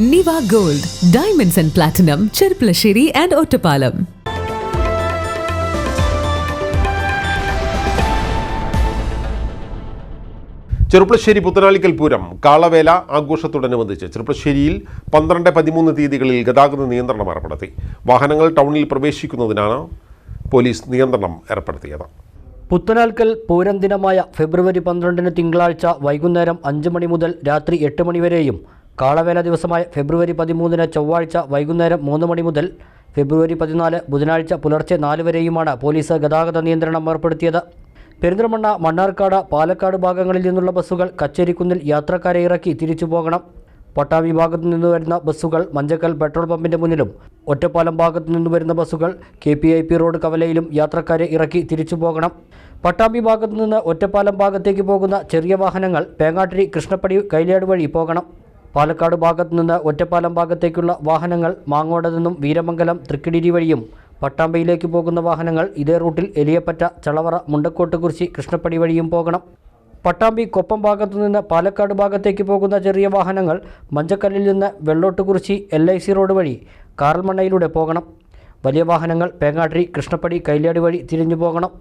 Niva gold diamonds and platinum Cherpulassery and Ottapalam Cherpulassery Puthanalikkal Pooram Kalavela ആഘോഷത്തോടനുബന്ധിച്ച് ചെറുപ്പശ്ശേരിയിൽ പന്ത്രണ്ട് പതിമൂന്ന് തീയതികളിൽ ഗതാഗത നിയന്ത്രണം ഏർപ്പെടുത്തി. വാഹനങ്ങൾ ടൗണിൽ പ്രവേശിക്കുന്നതിനാണ് പോലീസ് നിയന്ത്രണം ഏർപ്പെടുത്തിയത്. പുത്തനാൽക്കൽ പൂരം ദിനമായ ഫെബ്രുവരി പന്ത്രണ്ടിന് തിങ്കളാഴ്ച വൈകുന്നേരം അഞ്ച് മണി മുതൽ രാത്രി എട്ട് മണി വരെയും കാളവേല ദിവസമായ ഫെബ്രുവരി പതിമൂന്നിന് ചൊവ്വാഴ്ച വൈകുന്നേരം മൂന്ന് മണി മുതൽ ഫെബ്രുവരി പതിനാല് ബുധനാഴ്ച പുലർച്ചെ നാല് വരെയുമാണ് പോലീസ് ഗതാഗത നിയന്ത്രണം ഏർപ്പെടുത്തിയത്. പെരിന്തൽമണ്ണ മണ്ണാർക്കാട് പാലക്കാട് ഭാഗങ്ങളിൽ നിന്നുള്ള ബസ്സുകൾ കച്ചേരിക്കുന്നിൽ യാത്രക്കാരെ ഇറക്കി തിരിച്ചു പോകണം. പട്ടാ വിഭാഗത്തു നിന്ന് വരുന്ന ബസ്സുകൾ മഞ്ചക്കൽ പെട്രോൾ പമ്പിന്റെ മുന്നിലും ഒറ്റപ്പാലം ഭാഗത്തു നിന്ന് വരുന്ന ബസ്സുകൾ K P I P road കവലയിലും യാത്രക്കാരെ ഇറക്കി തിരിച്ചു പോകണം. പട്ടാമ്പി ഭാഗത്തു നിന്ന് ഒറ്റപ്പാലം ഭാഗത്തേക്ക് പോകുന്ന ചെറിയ വാഹനങ്ങൾ പേങ്ങാട്ടിരി കൃഷ്ണപ്പടി കൈലേട് വഴി പോകണം. പാലക്കാട് ഭാഗത്തു നിന്ന് ഒറ്റപ്പാലം ഭാഗത്തേക്കുള്ള വാഹനങ്ങൾ മാങ്ങോട് നിന്നും വീരമംഗലം തൃക്കിടിരി വഴിയും പട്ടാമ്പയിലേക്ക് പോകുന്ന വാഹനങ്ങൾ ഇതേ റൂട്ടിൽ എലിയപ്പറ്റ ചളവറ മുണ്ടക്കോട്ടുകുറിശി കൃഷ്ണപ്പടി വഴിയും പോകണം. പട്ടാമ്പി കൊപ്പം ഭാഗത്തു നിന്ന് പാലക്കാട് ഭാഗത്തേക്ക് പോകുന്ന ചെറിയ വാഹനങ്ങൾ മഞ്ചക്കല്ലിൽ നിന്ന് Vellottukurissi L I C road വഴി കാറൽമണ്ണയിലൂടെ പോകണം. വലിയ വാഹനങ്ങൾ പേങ്ങാട്ടിരി കൃഷ്ണപ്പടി കൈലാടി വഴി തിരിഞ്ഞു പോകണം.